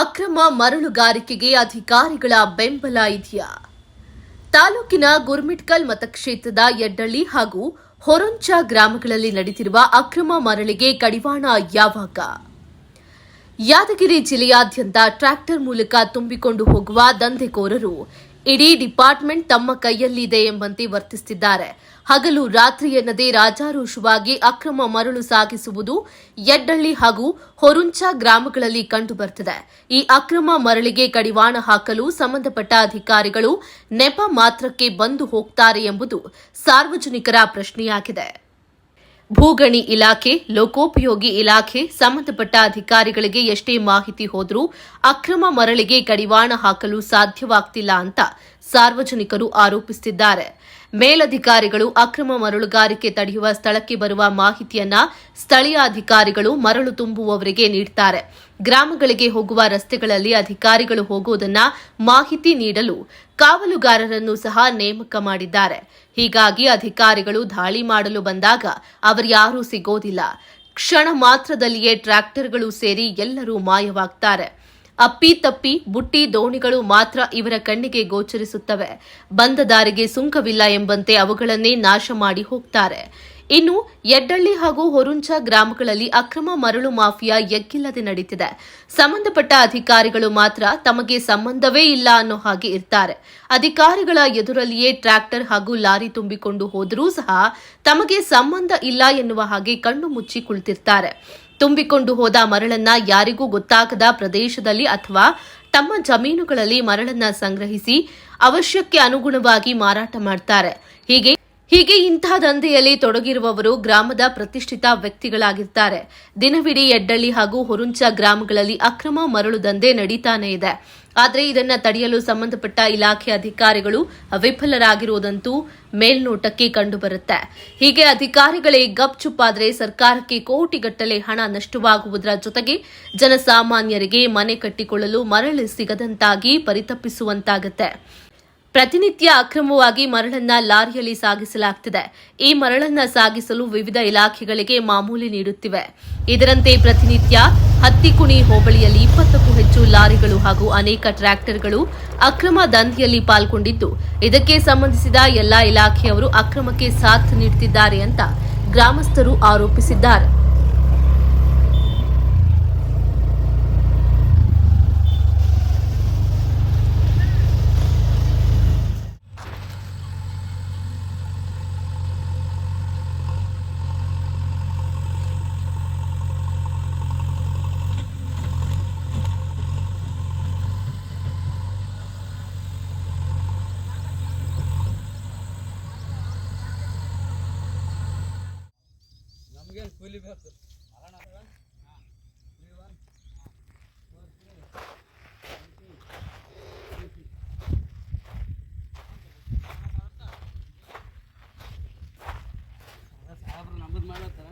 ಅಕ್ರಮ ಮರಳುಗಾರಿಕೆಗೆ ಅಧಿಕಾರಿಗಳ ಬೆಂಬಲ ಇದೆಯಾ? ತಾಲೂಕಿನ ಗುರ್ಮಿಟ್ಕಲ್ ಮತಕ್ಷೇತ್ರದ ಯಡ್ಡಳ್ಳಿ ಹಾಗೂ ಹೊರೊಂಚ ಗ್ರಾಮಗಳಲ್ಲಿ ನಡೆದಿರುವ ಅಕ್ರಮ ಮರಳಿಗೆ ಕಡಿವಾಣ ಯಾವಾಗ? ಯಾದಗಿರಿ ಜಿಲ್ಲೆಯಾದ್ಯಂತ ಟ್ರ್ಯಾಕ್ಟರ್ ಮೂಲಕ ತುಂಬಿಕೊಂಡು ಹೋಗುವ ದಂಧೆಕೋರರು ಇಡೀ ಡಿಪಾರ್ಟ್ಮೆಂಟ್ ತಮ್ಮ ಕೈಯಲ್ಲಿದೆ ಎಂಬಂತೆ ವರ್ತಿಸುತ್ತಿದ್ದಾರೆ ಹಗಲು ರಾತ್ರಿ ಎನ್ನದೇ ರಾಜಾರೋಷವಾಗಿ ಅಕ್ರಮ ಮರಳು ಸಾಗಿಸುವುದು ಯಡ್ಡಳ್ಳಿ ಹಾಗೂ ಹೊರುಂಚ ಗ್ರಾಮಗಳಲ್ಲಿ ಕಂಡುಬರುತ್ತಿದೆ. ಈ ಅಕ್ರಮ ಮರಳಿಗೆ ಕಡಿವಾಣ ಹಾಕಲು ಸಂಬಂಧಪಟ್ಟ ಅಧಿಕಾರಿಗಳು ನೆಪ ಮಾತ್ರಕ್ಕೆ ಬಂದು ಹೋಗ್ತಾರೆ ಎಂಬುದು ಸಾರ್ವಜನಿಕರ ಪ್ರಶ್ನೆಯಾಗಿದೆ. ಭೂಗಣಿ ಇಲಾಖೆ, ಲೋಕೋಪಯೋಗಿ ಇಲಾಖೆ ಸಂಬಂಧಪಟ್ಟ ಅಧಿಕಾರಿಗಳಿಗೆ ಎಷ್ಟೇ ಮಾಹಿತಿ ಹೋದರೂ ಅಕ್ರಮ ಮರಳಿಗೆ ಕಡಿವಾಣ ಹಾಕಲು ಸಾಧ್ಯವಾಗ್ತಿಲ್ಲ ಅಂತ ಸಾರ್ವಜನಿಕರು ಆರೋಪಿಸುತ್ತಿದ್ದಾರೆ ಮೇಲಧಿಕಾರಿಗಳು ಅಕ್ರಮ ಮರಳುಗಾರಿಕೆ ತಡೆಯುವ ಸ್ಥಳಕ್ಕೆ ಬರುವ ಮಾಹಿತಿಯನ್ನ ಸ್ಥಳೀಯ ಅಧಿಕಾರಿಗಳು ಮರಳು ತುಂಬುವವರಿಗೆ ನೀಡುತ್ತಾರೆ ಗ್ರಾಮಗಳಿಗೆ ಹೋಗುವ ರಸ್ತೆಗಳಲ್ಲಿ ಅಧಿಕಾರಿಗಳು ಹೋಗುವುದನ್ನ ಮಾಹಿತಿ ನೀಡಲು ಕಾವಲುಗಾರರನ್ನು ಸಹ ನೇಮಕ ಮಾಡಿದ್ದಾರೆ. ಹೀಗಾಗಿ ಅಧಿಕಾರಿಗಳು ದಾಳಿ ಮಾಡಲು ಬಂದಾಗ ಅವರ್ಯಾರೂ ಸಿಗೋದಿಲ್ಲ. ಕ್ಷಣ ಮಾತ್ರದಲ್ಲಿಯೇ ಟ್ರ್ಯಾಕ್ಟರ್ಗಳು ಸೇರಿ ಎಲ್ಲರೂ ಮಾಯವಾಗ್ತಾರೆ. ಅಪ್ಪಿ ತಪ್ಪಿ ಬುಟ್ಟಿ ದೋಣಿಗಳು ಮಾತ್ರ ಇವರ ಕಣ್ಣಿಗೆ ಗೋಚರಿಸುತ್ತವೆ. ಬಂದ ದಾರಿಗೆ ಸುಂಕವಿಲ್ಲ ಎಂಬಂತೆ ಅವುಗಳನ್ನೇ ನಾಶ ಮಾಡಿ ಹೋಗ್ತಾರೆ. ಇನ್ನು ಯಡ್ಡಳ್ಳಿ ಹಾಗೂ ಹೊರುಂಚ ಗ್ರಾಮಗಳಲ್ಲಿ ಅಕ್ರಮ ಮರಳು ಮಾಫಿಯಾ ಎಗ್ಗಿಲ್ಲದೆ ನಡೀತಿದೆ. ಸಂಬಂಧಪಟ್ಟ ಅಧಿಕಾರಿಗಳು ಮಾತ್ರ ತಮಗೆ ಸಂಬಂಧವೇ ಇಲ್ಲ ಅನ್ನೋ ಹಾಗೆ ಇರ್ತಾರೆ. ಅಧಿಕಾರಿಗಳ ಎದುರಲ್ಲಿಯೇ ಟ್ರ್ಯಾಕ್ಟರ್ ಹಾಗೂ ಲಾರಿ ತುಂಬಿಕೊಂಡು ಹೋದರೂ ಸಹ ತಮಗೆ ಸಂಬಂಧ ಇಲ್ಲ ಎನ್ನುವ ಹಾಗೆ ಕಣ್ಣು ಮುಚ್ಚಿ ಕುಳಿತಿರ್ತಾರೆ. ತುಂಬಿಕೊಂಡು ಹೋದ ಮರಳನ್ನ ಯಾರಿಗೂ ಗೊತ್ತಾಗದ ಪ್ರದೇಶದಲ್ಲಿ ಅಥವಾ ತಮ್ಮ ಜಮೀನುಗಳಲ್ಲಿ ಮರಳನ್ನ ಸಂಗ್ರಹಿಸಿ ಅವಶ್ಯಕ್ಕೆ ಅನುಗುಣವಾಗಿ ಮಾರಾಟ ಮಾಡ್ತಾರೆ. ಹೀಗೆ ಹೀಗೆ ಇಂತಹ ದಂಧೆಯಲ್ಲಿ ತೊಡಗಿರುವವರು ಗ್ರಾಮದ ಪ್ರತಿಷ್ಠಿತ ವ್ಯಕ್ತಿಗಳಾಗಿರ್ತಾರೆ. ದಿನವಿಡೀ ಎಡ್ಡಳ್ಳಿ ಹಾಗೂ ಹೊರುಂಚ ಗ್ರಾಮಗಳಲ್ಲಿ ಅಕ್ರಮ ಮರಳು ದಂಧೆ ನಡೀತಾನೇ ಇದೆ. ಆದರೆ ಇದನ್ನು ತಡೆಯಲು ಸಂಬಂಧಪಟ್ಟ ಇಲಾಖೆ ಅಧಿಕಾರಿಗಳು ವಿಫಲರಾಗಿರುವುದಂತೂ ಮೇಲ್ನೋಟಕ್ಕೆ ಕಂಡುಬರುತ್ತೆ. ಹೀಗೆ ಅಧಿಕಾರಿಗಳೇ ಗಪ್ಚುಪ್ಪಾದರೆ ಸರ್ಕಾರಕ್ಕೆ ಕೋಟಿಗಟ್ಟಲೆ ಹಣ ನಷ್ಟವಾಗುವುದರ ಜೊತೆಗೆ ಜನಸಾಮಾನ್ಯರಿಗೆ ಮನೆ ಕಟ್ಟಿಕೊಳ್ಳಲು ಮರಳು ಸಿಗದಂತಾಗಿ ಪರಿತಪ್ಪಿಸುವಂತಾಗುತ್ತೆ ಪ್ರತಿನಿತ್ಯ ಅಕ್ರಮವಾಗಿ ಮರಳನ್ನ ಲಾರಿಯಲ್ಲಿ ಸಾಗಿಸಲಾಗುತ್ತಿದೆ ಈ ಮರಳನ್ನ ಸಾಗಿಸಲು ವಿವಿಧ ಇಲಾಖೆಗಳಿಗೆ ಮಾಮೂಲಿ ನೀಡುತ್ತಿವೆ. ಇದರಂತೆ ಪ್ರತಿನಿತ್ಯ ಹತ್ತಿಕುಣಿ ಹೋಬಳಿಯಲ್ಲಿ ಇಪ್ಪತ್ತಕ್ಕೂ ಹೆಚ್ಚು ಲಾರಿಗಳು ಹಾಗೂ ಅನೇಕ ಟ್ರ್ಯಾಕ್ಟರ್ಗಳು ಅಕ್ರಮ ದಂಧೆಯಲ್ಲಿ ಪಾಲ್ಗೊಂಡಿದ್ದು, ಇದಕ್ಕೆ ಸಂಬಂಧಿಸಿದ ಎಲ್ಲಾ ಇಲಾಖೆಯವರು ಅಕ್ರಮಕ್ಕೆ ಸಾಥ್ ನೀಡುತ್ತಿದ್ದಾರೆ ಅಂತ ಗ್ರಾಮಸ್ಥರು ಆರೋಪಿಸಿದ್ದಾರೆ. ನಮಗೇನು ಕೂಲಿ ಬೇಕು. ಸಾಹೇಬ್ರು ನಮ್ಮದು ಮಾಡತ್ತಾರ